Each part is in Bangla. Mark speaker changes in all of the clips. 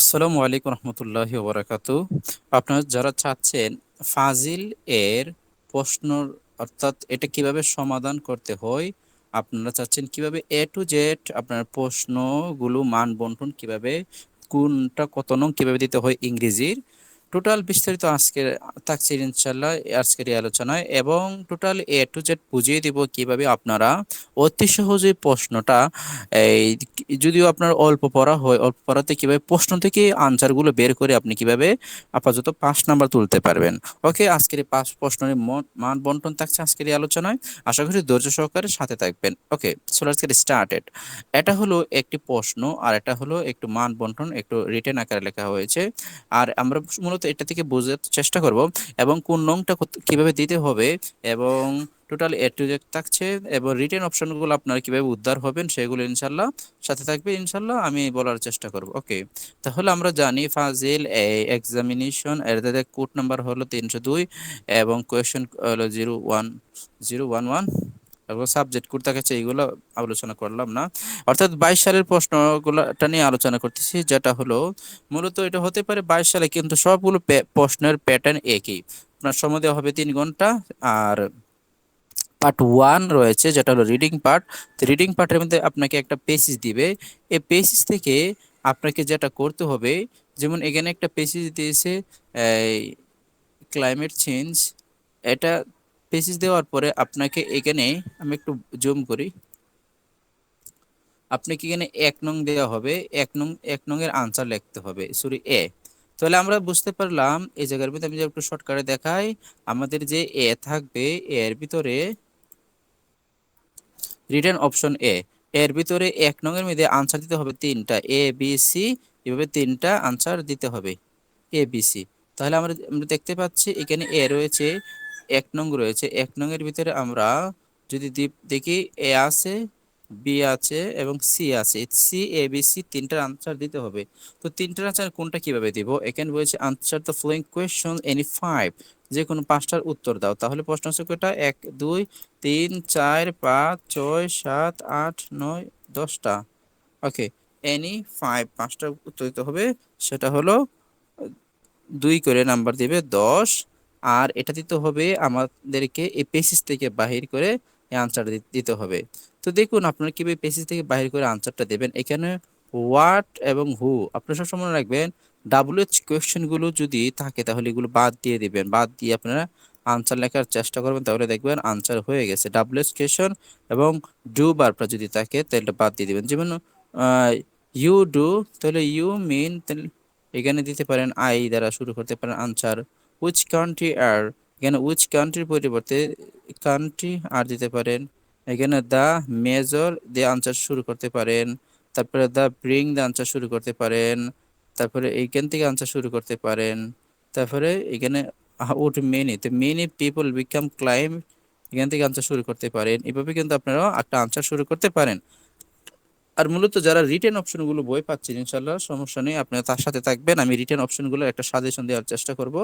Speaker 1: আসসালামু আলাইকুম রহমতুল্লাহ ওবরাকাতু আপনারা যারা চাচ্ছেন ফাজিল এর প্রশ্ন অর্থাৎ এটা কিভাবে সমাধান করতে হয় আপনারা চাচ্ছেন কিভাবে এ টু জেড আপনার প্রশ্নগুলো মান বন্টন কিভাবে কোনটা কত নং কিভাবে দিতে হয় ইংরেজির টোটাল বিস্তারিত আজকে থাকছে ইনশাল্লাহ আজকের এই আলোচনায় এবং টোটাল এ টু জেড বুঝিয়ে দিব কিভাবে আপনারা অতি সহজে প্রশ্নটা এই যদিও আপনার অল্প পড়া হয় অল্প পড়াতে কিভাবে প্রশ্ন থেকে আনসারগুলো বের করে আপনি কিভাবে আপাতত পাঁচ নাম্বার তুলতে পারবেন ওকে আজকের এই পাঁচ প্রশ্নের মান বন্টন থাকছে আজকের এই আলোচনায় আশা করি ধৈর্য সহকারে সাথে থাকবেন okay so let's get started এটা হলো একটি প্রশ্ন আর এটা হলো একটু মান বন্টন একটু রিটেন আকারে লেখা হয়েছে আর আমরা মূলত মূলত এটা থেকে বোঝার চেষ্টা করব এবং কোন নংটা কিভাবে দিতে হবে এবং টোটাল এ টু জেড থাকছে এবং রিটার্ন অপশনগুলো আপনারা কিভাবে উদ্ধার হবেন সেগুলো ইনশাল্লাহ সাথে থাকবে ইনশাল্লাহ আমি বলার চেষ্টা করব ওকে তাহলে আমরা জানি ফাজিল এক্সামিনেশন এর কোড নাম্বার হলো তিনশো দুই এবং কোয়েশন হলো zero one zero one one এবং সাবজেক্ট কোড কাছে এইগুলো আলোচনা করলাম না অর্থাৎ বাইশ সালের প্রশ্নগুলোটা নিয়ে আলোচনা করতেছি যেটা হলো মূলত এটা হতে পারে বাইশ সালে কিন্তু সবগুলো প্রশ্নের প্যাটার্ন একই আপনার সময় দেওয়া হবে তিন ঘন্টা আর পার্ট ওয়ান রয়েছে যেটা হলো রিডিং পার্ট রিডিং পার্টের মধ্যে আপনাকে একটা পেসিস দিবে এই পেসিস থেকে আপনাকে যেটা করতে হবে যেমন এখানে একটা পেসিস দিয়েছে ক্লাইমেট চেঞ্জ এটা পেসিস দেওয়ার পরে আপনাকে এখানে আমি একটু জুম করি আপনাকে এখানে এক নং দেওয়া হবে এক নং এক নংয়ের আনসার লিখতে হবে সরি এ তাহলে আমরা বুঝতে পারলাম এই জায়গার ভিতরে আমি একটু শর্টকাটে দেখাই আমাদের যে এ থাকবে এর ভিতরে রিটার্ন অপশন এ এর ভিতরে এক নংয়ের মধ্যে আনসার দিতে হবে তিনটা এ বি সি এভাবে তিনটা আনসার দিতে হবে এ বি সি তাহলে আমরা আমরা দেখতে পাচ্ছি এখানে এ রয়েছে এক নং রয়েছে এক নং এর ভিতরে আমরা যদি দেখি এ আছে বি আছে এবং সি আছে সি এ বি সি তিনটার আনসার দিতে হবে তো তিনটার আনসার কোনটা কিভাবে দিব এখানে বলেছে answer the following question any five যে কোনো পাঁচটার উত্তর দাও তাহলে প্রশ্ন আছে কয়টা এক দুই তিন চার পাঁচ ছয় সাত আট নয় দশটা ওকে এনি ফাইভ পাঁচটা উত্তর দিতে হবে সেটা হলো দুই করে নাম্বার দিবে দশ আর এটা দিতে হবে আমাদেরকে এই পেসিস থেকে বাহির করে এই আনসারটা দিতে হবে তো দেখুন আপনারা কীভাবে পেসিস থেকে বাহির করে আনসারটা দেবেন এখানে হোয়াট এবং হু আপনারা সবসময় মনে রাখবেন ডাব্লিউএচ কোয়েশ্চেনগুলো যদি থাকে তাহলে এগুলো বাদ দিয়ে দিবেন বাদ দিয়ে আপনারা আনসার লেখার চেষ্টা করবেন তাহলে দেখবেন আনসার হয়ে গেছে ডাব্লিউএস কোয়েশন এবং ডু বারটা যদি থাকে তাহলে বাদ দিয়ে দেবেন যেমন ইউ ডু তাহলে ইউ মিন এখানে দিতে পারেন আই দ্বারা শুরু করতে পারেন আনসার উইচ কান্ট্রি আর এখানে উইচ কান্ট্রির পরিবর্তে কান্ট্রি আর দিতে পারেন এখানে দ্য মেজর দিয়ে আনসার শুরু করতে পারেন তারপরে দ্য ব্রিং দ্য আনসার শুরু করতে পারেন তারপরে এইখান থেকে আনসার শুরু করতে পারেন তারপরে এখানে would many to many people become climb এখান থেকে আনসার শুরু করতে পারেন এভাবে কিন্তু আপনারা একটা আনসার শুরু করতে পারেন আর মূলত যারা রিটেন অপশনগুলো বই পাচ্ছেন ইনশাল্লাহ সমস্যা নেই আপনারা তার সাথে থাকবেন আমি রিটেন অপশনগুলো একটা সাজেশন দেওয়ার চেষ্টা করব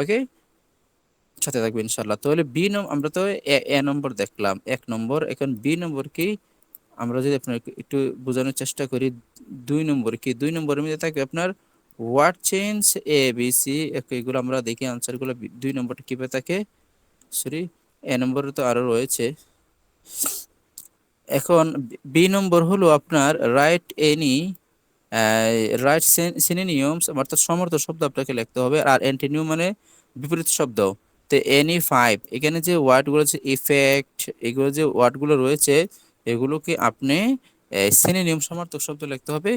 Speaker 1: ওকে সাথে থাকবে ইনশাল্লাহ তাহলে বি নম্বর আমরা তো এ নম্বর দেখলাম এক নম্বর এখন বি নম্বর কি আমরা যদি আপনার একটু বোঝানোর চেষ্টা করি দুই নম্বর কি দুই নম্বরের মধ্যে থাকবে আপনার word change A B C এগুলো আমরা দেখি গুলো দুই নম্বরটা কীভাবে থাকে সরি এ নম্বরে তো আরও রয়েছে এখন বি নম্বর হলো আপনার রাইট এনি রাইট সিনিনিয়মস অর্থাৎ সমর্থ শব্দ আপনাকে লিখতে হবে আর অ্যান্টিনিউ মানে বিপরীত শব্দ তো এনি ফাইভ এখানে যে ওয়ার্ডগুলো আছে ইফেক্ট এগুলো যে ওয়ার্ডগুলো রয়েছে এগুলোকে আপনি সিনিনিয়ম সমর্থক শব্দ লিখতে হবে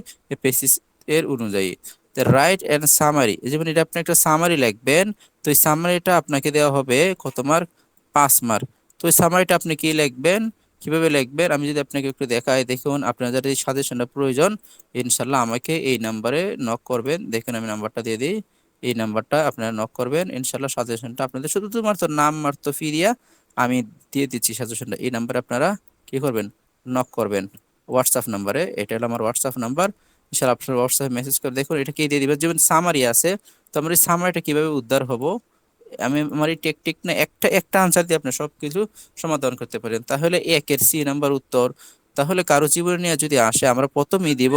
Speaker 1: পেসিস এর অনুযায়ী তো রাইট অ্যান্ড সামারি যেমন এটা আপনি একটা সামারি লিখবেন তো এই সামারিটা আপনাকে দেওয়া হবে কত মার্ক পাঁচ মার্ক তো এই সামারিটা আপনি কি লিখবেন কিভাবে লিখবেন আমি যদি আপনাকে একটু দেখাই দেখুন আপনার যদি এই সাজেশনটা প্রয়োজন ইনশাল্লাহ আমাকে এই নাম্বারে নক করবেন দেখুন আমি নাম্বারটা দিয়ে দিই এই নাম্বারটা আপনারা নক করবেন ইনশাল্লাহ সাজেশনটা আপনাদের শুধু মাত্র নাম মাত্র ফিরিয়া আমি দিয়ে দিচ্ছি সাজেশনটা এই নাম্বারে আপনারা কি করবেন নক করবেন হোয়াটসঅ্যাপ নাম্বারে এটা হলো আমার হোয়াটসঅ্যাপ নাম্বার ইনশাল্লাহ আপনার হোয়াটসঅ্যাপে মেসেজ করে দেখুন এটা কি দিয়ে দিবেন যেমন সামারি আছে তো আমার এই সামারিটা কীভাবে উদ্ধার হবো আমি আমার এই টেকটিক না একটা একটা আনসার দিয়ে আপনি সব কিছু সমাধান করতে পারেন তাহলে একের সি নাম্বার উত্তর তাহলে কারো জীবনী নিয়ে যদি আসে আমরা প্রথমেই দিব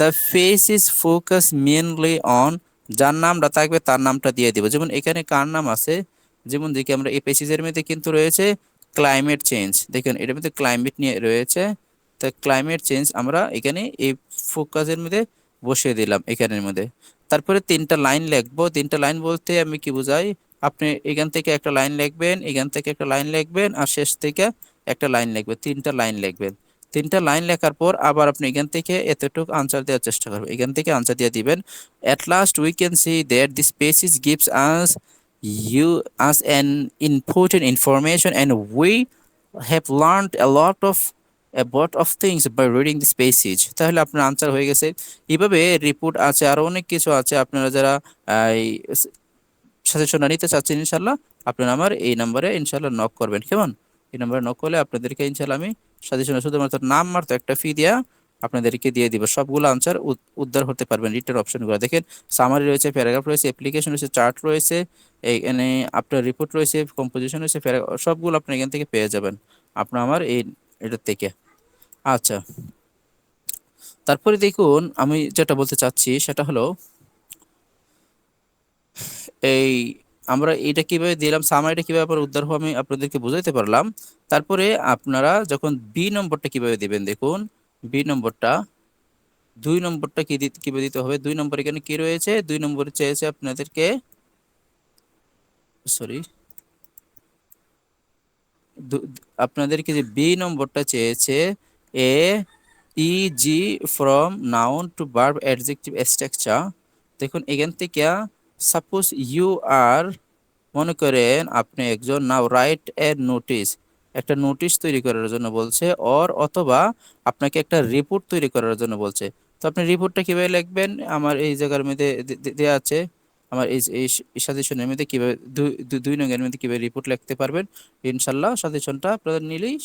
Speaker 1: the face is focus mainly on যার নামটা থাকবে তার নামটা দিয়ে দিব যেমন এখানে কার নাম আছে যেমন দেখি আমরা এই পেসিজের মধ্যে কিন্তু রয়েছে ক্লাইমেট চেঞ্জ দেখেন এটার মধ্যে ক্লাইমেট নিয়ে রয়েছে তো ক্লাইমেট চেঞ্জ আমরা এখানে এই ফোকাসের মধ্যে বসিয়ে দিলাম এখানের মধ্যে তারপরে তিনটা লাইন লিখবো তিনটা লাইন বলতে আমি কি বোঝাই আপনি এখান থেকে একটা লাইন লিখবেন এখান থেকে একটা লাইন লিখবেন আর শেষ থেকে একটা লাইন লিখবেন তিনটা লাইন লিখবেন তিনটা লাইন লেখার পর আবার আপনি এখান থেকে এতটুকু আনসার দেওয়ার চেষ্টা করবেন এখান থেকে আনসার দিয়ে দিবেন at last we can see that this is gives us you us an important information and we have learn a lot of about of things by reading this species তাহলে আপনার আনসার হয়ে গেছে এভাবে রিপোর্ট আছে আরও অনেক কিছু আছে আপনারা যারা সাজেশনটা নিতে চাচ্ছেন ইনশাল্লাহ আপনি আমার এই নাম্বারে ইনশাল্লাহ নক করবেন কেমন এই নাম্বারে নক করলে আপনাদেরকে ইনশাল্লাহ আমি সাজেশন শুধুমাত্র নাম মারতো একটা ফি দেওয়া আপনাদেরকে দিয়ে দিব সবগুলো আনসার উদ্ধার হতে পারবেন রিটার অপশনগুলো দেখেন সামারি রয়েছে প্যারাগ্রাফ রয়েছে অ্যাপ্লিকেশন রয়েছে চার্ট রয়েছে এখানে আপনার রিপোর্ট রয়েছে কম্পোজিশন রয়েছে প্যারাগ্রাফ সবগুলো আপনি এখান থেকে পেয়ে যাবেন আপনার আমার এই এটার থেকে আচ্ছা তারপরে দেখুন আমি যেটা বলতে চাচ্ছি সেটা হলো এই আমরা এটা কিভাবে দিলাম সামারিটা কিভাবে আবার উদ্ধার হবে আমি আপনাদেরকে বুঝাইতে পারলাম তারপরে আপনারা যখন বি নম্বরটা কিভাবে দিবেন দেখুন বি নম্বরটা দুই নম্বরটা কি কিভাবে দিতে হবে দুই নম্বর এখানে কি রয়েছে দুই নম্বর চেয়েছে আপনাদেরকে সরি আপনাদেরকে যে বি নম্বরটা চেয়েছে A E G from noun to verb adjective structure দেখুন এখান থেকে সাপোজ ইউ আর মনে করেন আপনি একজন নাও রাইট এ নোটিস একটা নোটিশ তৈরি করার জন্য বলছে অর অথবা আপনাকে একটা রিপোর্ট তৈরি করার জন্য বলছে তো আপনি রিপোর্টটা কীভাবে লিখবেন আমার এই জায়গার মধ্যে দেওয়া আছে আমার এই এই সাজেশনের মধ্যে কীভাবে দুই দুই নঙ্গের মধ্যে কীভাবে রিপোর্ট লিখতে পারবেন ইনশাল্লাহ সাজেশনটা আপনাদের নিলেই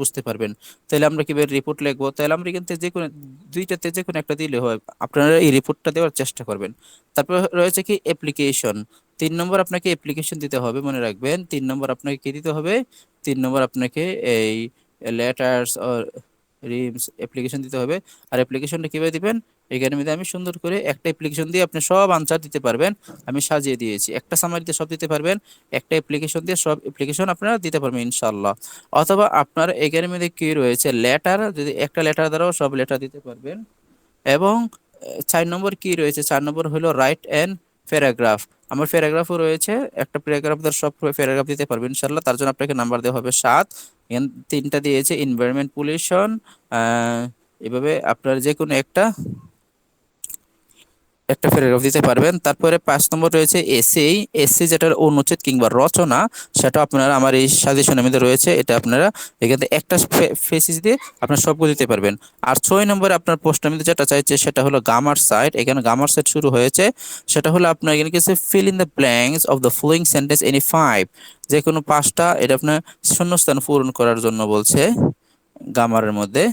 Speaker 1: বুঝতে পারবেন তাহলে আমরা কিভাবে রিপোর্ট লিখবো তাহলে আমরা কিন্তু যে কোনো দুইটাতে যে কোনো একটা দিলে হয় আপনারা এই রিপোর্টটা দেওয়ার চেষ্টা করবেন তারপর রয়েছে কি অ্যাপ্লিকেশন তিন নম্বর আপনাকে অ্যাপ্লিকেশন দিতে হবে মনে রাখবেন তিন নম্বর আপনাকে কি দিতে হবে তিন নম্বর আপনাকে এই লেটার্স রিমস অ্যাপ্লিকেশন দিতে হবে আর অ্যাপ্লিকেশনটা কীভাবে দিবেন একাডেমিতে আমি সুন্দর করে একটা অ্যাপ্লিকেশন দিয়ে আপনি সব আনসার দিতে পারবেন আমি সাজিয়ে দিয়েছি একটা সামারিতে সব দিতে পারবেন একটা অ্যাপ্লিকেশন দিয়ে সব অ্যাপ্লিকেশন আপনারা দিতে পারবেন ইনশাল্লাহ অথবা আপনার মধ্যে কী রয়েছে লেটার যদি একটা লেটার দ্বারাও সব লেটার দিতে পারবেন এবং চার নম্বর কি রয়েছে চার নম্বর হলো রাইট অ্যান্ড প্যারাগ্রাফ আমার প্যারাগ্রাফও রয়েছে একটা প্যারাগ্রাফ তার সব প্যারাগ্রাফ দিতে পারবেন ইনশাল্লাহ তার জন্য আপনাকে নাম্বার দেওয়া হবে সাত তিনটা দিয়েছে এনভায়রনমেন্ট পলিউশন এভাবে আপনার যে কোনো একটা একটা প্যারাগ্রাফ দিতে পারবেন তারপরে পাঁচ নম্বর রয়েছে এসে এসে যেটার অনুচ্ছেদ কিংবা রচনা সেটা আপনারা আমার এই সাজেশনের মধ্যে রয়েছে এটা আপনারা এখান থেকে একটা ফেসিস দিয়ে আপনার সবগুলো দিতে পারবেন আর ছয় নম্বরে আপনার প্রশ্নের মধ্যে যেটা চাইছে সেটা হলো গামার সাইট এখানে গামার সাইট শুরু হয়েছে সেটা হলো আপনার এখানে কিছু fill in the blanks of the following sentence any five যে কোনো পাঁচটা এটা আপনার শূন্যস্থান পূরণ করার জন্য বলছে গামারের মধ্যে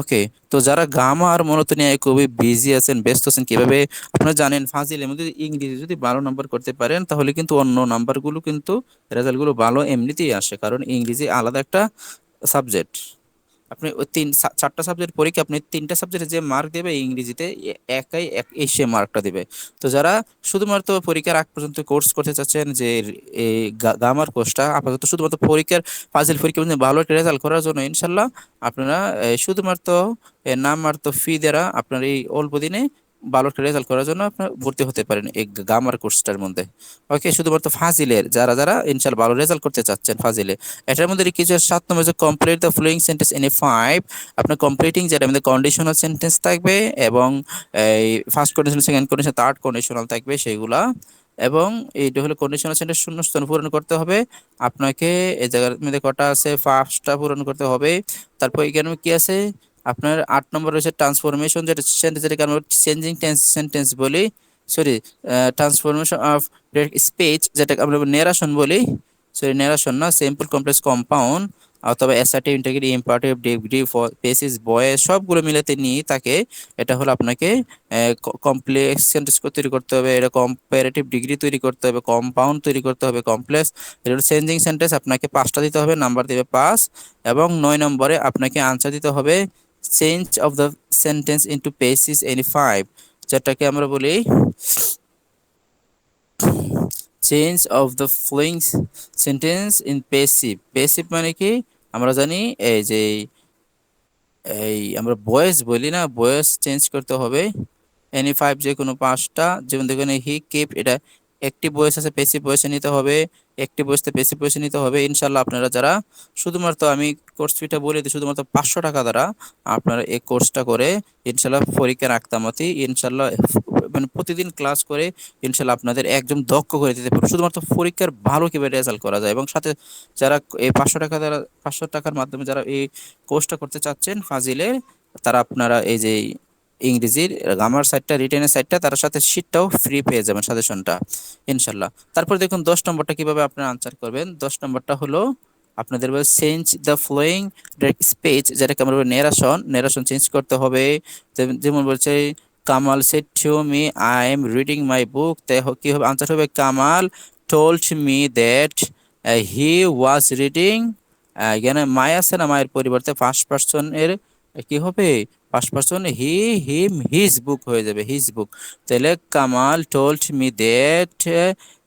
Speaker 1: ওকে তো যারা গামা আর মূলত নিয়ে খুবই বিজি আছেন ব্যস্ত আছেন কিভাবে আপনারা জানেন ফাজিল এমনি ইংরেজি যদি ভালো নাম্বার করতে পারেন তাহলে কিন্তু অন্য নাম্বারগুলো কিন্তু রেজাল্টগুলো ভালো এমনিতেই আসে কারণ ইংরেজি আলাদা একটা সাবজেক্ট আপনি ওই তিন চারটা সাবজেক্ট পরীক্ষা আপনি তিনটা সাবজেক্টে যে মার্ক দেবে ইংরেজিতে একাই এই সে মার্কটা দেবে তো যারা শুধুমাত্র পরীক্ষার আগ পর্যন্ত কোর্স করতে চাচ্ছেন যে এই গামার কোর্সটা আপাতত শুধুমাত্র পরীক্ষার ফাজিল পরীক্ষা পর্যন্ত ভালো একটা রেজাল্ট করার জন্য ইনশাল্লাহ আপনারা শুধুমাত্র নামমাত্র ফি দ্বারা আপনার এই অল্প দিনে ভালো রেজাল্ট করার জন্য আপনার ভর্তি হতে পারেন এই গ্রামার কোর্সটার মধ্যে ওকে শুধুমাত্র ফাজিলের যারা যারা ইনশাল ভালো রেজাল্ট করতে চাচ্ছেন ফাজিলে এটার মধ্যে কিছু সাত নম্বর যে complete the following sentence in a five আপনার কমপ্লিটিং যেটা মধ্যে কন্ডিশনাল সেন্টেন্স থাকবে এবং এই first conditional second condition third conditional থাকবে সেইগুলা এবং এইটা হলো কন্ডিশনাল সেন্টেন্স স্থান পূরণ করতে হবে আপনাকে এই জায়গার মধ্যে কটা আছে ফার্স্টটা পূরণ করতে হবে তারপর এখানে কি আছে আপনার আট নম্বর রয়েছে ট্রান্সফরমেশন যেটা যেটাকে আমরা চেঞ্জিং সেন্টেন্স বলি সরি ট্রান্সফরমেশন অফ স্পেচ যেটাকে আমরা নেরাশন বলি সরি নেরাশন না সিম্পল কমপ্লেক্স কম্পাউন্ড অথবা assertive integrity imperative degree passive বয়ে সবগুলো মিলাতে নিয়ে তাকে এটা হলো আপনাকে কমপ্লেক্স সেন্টেন্স তৈরি করতে হবে এটা কম্পারেটিভ ডিগ্রি তৈরি করতে হবে কম্পাউন্ড তৈরি করতে হবে কমপ্লেক্স এটা চেঞ্জিং সেন্টেন্স আপনাকে পাঁচটা দিতে হবে নাম্বার দেবে পাঁচ এবং নয় নম্বরে আপনাকে আনসার দিতে হবে change of the sentence into passive any five যেটাকে আমরা বলি change of the following sentence in passive passive মানে কি আমরা জানি এই যে এই আমরা বয়েস বলি না বয়েস চেঞ্জ করতে হবে এনি ফাইভ যে কোনো পাঁচটা যেমন দেখুন হি কিপ এটা একটি বয়স আছে বেশি বয়সে নিতে হবে একটি বয়সতে বেশি পয়সা নিতে হবে ইনশাল্লাহ আপনারা যারা শুধুমাত্র আমি কোর্স ফিটা বলে দিই শুধুমাত্র পাঁচশো টাকা দ্বারা আপনারা এই কোর্সটা করে ইনশাল্লাহ পরীক্ষার আক্তামতি ইনশাল্লাহ মানে প্রতিদিন ক্লাস করে ইনশাল্লাহ আপনাদের একদম দক্ষ করে দিতে পারবো শুধুমাত্র পরীক্ষার ভালো কীভাবে রেজাল্ট করা যায় এবং সাথে যারা এই পাঁচশো টাকা দ্বারা পাঁচশো টাকার মাধ্যমে যারা এই কোর্সটা করতে চাচ্ছেন ফাজিলের তারা আপনারা এই যে ইংরেজির গ্রামার সাইটটা রিটেনের সাইটটা তার সাথে শিটটাও ফ্রি পেয়ে যাবেন সাজেশনটা ইনশাল্লাহ তারপর দেখুন দশ নম্বরটা কিভাবে আপনারা আনসার করবেন দশ নম্বরটা হলো আপনাদের বলে চেঞ্জ দ্য ফ্লোয়িং স্পেচ যেটাকে আমরা বলি নেরাসন নেরাসন চেঞ্জ করতে হবে যেমন বলছে Kamal said to me I am reading my book কি হবে আনসার হবে Kamal told me that he was reading এখানে মায় আছে না মায়ের পরিবর্তে ফার্স্ট পার্সনের কি হবে past person he him his book হয়ে যাবে হিজ বুক তাহলে Kamal told me that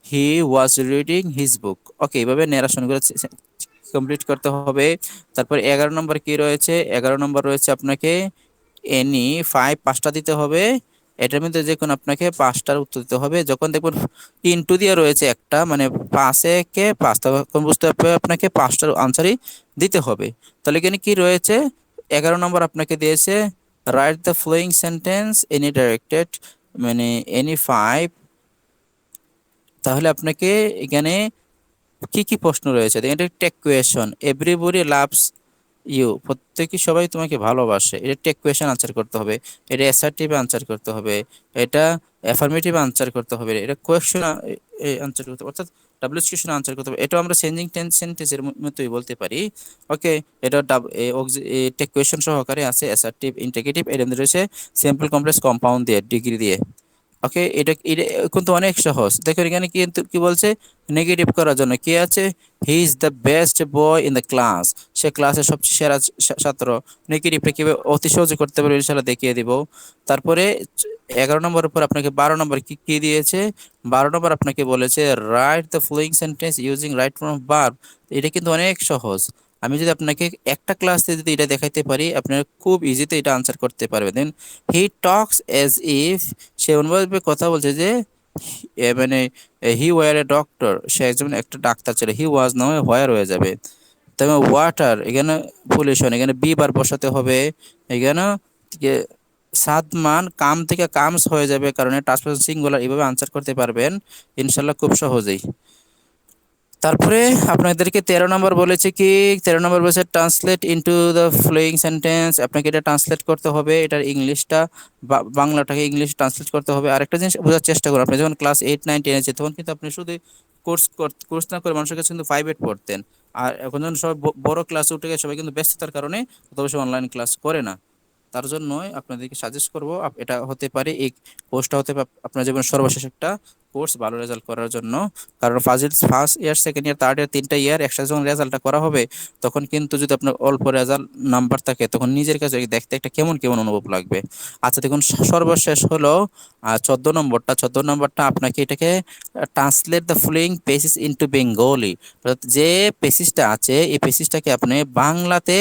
Speaker 1: he was reading his book okay এইভাবে ন্যারেশন করে কমপ্লিট করতে হবে তারপর এগারো নম্বর কি রয়েছে এগারো নম্বর রয়েছে আপনাকে এনি ফাইভ পাঁচটা দিতে হবে এটার মধ্যে যখন আপনাকে পাঁচটার উত্তর দিতে হবে যখন দেখবেন ইনটু দিয়ে রয়েছে একটা মানে পাঁচে কে পাঁচটা বুঝতে হবে আপনাকে পাঁচটার আনসারই দিতে হবে তাহলে এখানে কি রয়েছে এগারো নম্বর আপনাকে দিয়েছে write the following sentence any directed মানে এনি ফাইভ তাহলে আপনাকে এখানে কি কি প্রশ্ন রয়েছে এভরিবডি লাভস ইউ প্রত্যেকে সবাই তোমাকে ভালোবাসে এটা টেক কোয়েশন আনসার করতে হবে এটা অ্যাসার্টিভ আনসার করতে হবে এটা অ্যাফার্মেটিভ আনসার করতে হবে এটা কোয়েশন আনসার করতে হবে অর্থাৎ ডাব্লিউ কোয়েশন আনসার করতে হবে এটা আমরা চেঞ্জিং টেন্স সেন্টেন্সের মতোই বলতে পারি ওকে এটা টেক কোয়েশন সহকারে আছে অ্যাসার্টিভ ইন্টিগ্রেটিভ মধ্যে রয়েছে সিম্পল কমপ্লেক্স কম্পাউন্ড দিয়ে ডিগ্রি দিয়ে ওকে এটা এটা কিন্তু অনেক সহজ দেখো এখানে কিন্তু কি বলছে নেগেটিভ করার জন্য কে আছে he is the best boy in the class সে ক্লাসের সবচেয়ে সেরা ছাত্র নেগেটিভটা কীভাবে অতি সহজে করতে পারবে ইনশাল্লাহ দেখিয়ে দিব তারপরে এগারো নম্বর উপর আপনাকে বারো নম্বর কি কি দিয়েছে বারো নম্বর আপনাকে বলেছে write the following sentence using right from verb এটা কিন্তু অনেক সহজ আমি যদি আপনাকে একটা ক্লাসে যদি এটা দেখাইতে পারি আপনারা খুব ইজিতে এটা আনসার করতে পারবেন দেন হি টক্স অ্যাজ ইফ সে অনুভাবে কথা বলছে যে মানে হি ওয়ার এ ডক্টর সে একজন একটা ডাক্তার ছিল হি ওয়াজ না ওয়ার হয়ে যাবে তবে ওয়াটার এখানে পলিউশন এখানে বি বার বসাতে হবে এখানে সাদমান কাম থেকে কামস হয়ে যাবে কারণ ট্রান্সপোর্ট সিঙ্গুলার এভাবে আনসার করতে পারবেন ইনশাল্লাহ খুব সহজেই তারপরে আপনাদেরকে তেরো নম্বর বলেছে কি তেরো নম্বর বলেছে translate into the following sentence আপনাকে এটা ট্রান্সলেট করতে হবে এটার ইংলিশটা বাংলাটাকে ইংলিশ ট্রান্সলেট করতে হবে আরেকটা জিনিস বোঝার চেষ্টা করুন আপনি যখন ক্লাস এইট নাইন টেন আছে তখন কিন্তু আপনি শুধু কোর্স কোর্স না করে মানুষের কাছে কিন্তু ফাইভ এইট পড়তেন আর এখন যখন সব বড় ক্লাস উঠে গেছে সবাই কিন্তু ব্যস্ততার কারণে অথবা অনলাইন ক্লাস করে না তার জন্যই আপনাদেরকে সাজেস্ট করবো এটা হতে পারে এই কোর্সটা হতে পারে আপনার জীবন সর্বশেষ একটা কোর্স ভালো রেজাল্ট করার জন্য কারণ ফাজিল first year second year third year তিনটা ইয়ার একসাথে যখন রেজাল্টটা করা হবে তখন কিন্তু যদি আপনার অল্প রেজাল্ট নাম্বার থাকে তখন নিজের কাছে দেখতে একটা কেমন কেমন অনুভব লাগবে আচ্ছা দেখুন সর্বশেষ হলো চোদ্দ নম্বরটা চোদ্দ নম্বরটা আপনাকে এটাকে translate the following passage into Bengali যে পেসিসটা আছে এই পেসিসটাকে আপনি বাংলাতে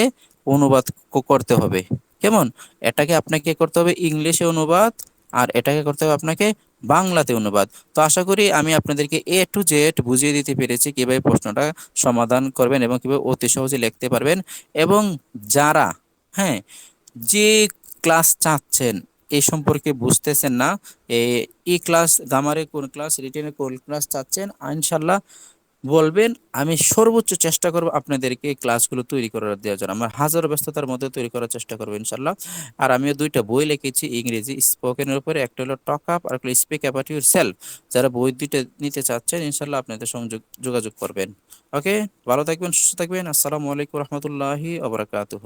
Speaker 1: অনুবাদ করতে হবে কেমন এটাকে আপনাকে করতে হবে ইংলিশে অনুবাদ আর এটাকে করতে হবে আপনাকে বাংলাতে অনুবাদ তো আশা করি আমি আপনাদেরকে এ টু জেড বুঝিয়ে দিতে পেরেছি কীভাবে প্রশ্নটা সমাধান করবেন এবং কীভাবে অতি সহজে লিখতে পারবেন এবং যারা হ্যাঁ যে ক্লাস চাচ্ছেন এই সম্পর্কে বুঝতেছেন না এই ক্লাস গামারে কোন ক্লাস রিটেনে কোন ক্লাস চাচ্ছেন ইনশাল্লাহ বলবেন আমি সর্বোচ্চ চেষ্টা করব আপনাদেরকে ক্লাসগুলো তৈরি করার দেওয়ার জন্য আমার হাজার ব্যস্ততার মধ্যে তৈরি করার চেষ্টা করবো ইনশাল্লাহ আর আমিও দুইটা বই লিখেছি ইংরেজি স্পোকেনের উপরে একটা হলো টক আপ আর একটা স্পিক অ্যাবাউট ইউর সেলফ যারা বই দুইটা নিতে চাচ্ছেন ইনশাল্লাহ আপনাদের সংযোগ যোগাযোগ করবেন ওকে ভালো থাকবেন সুস্থ থাকবেন আসসালামু আলাইকুম রহমতুল্লাহি আবরাকাতুহ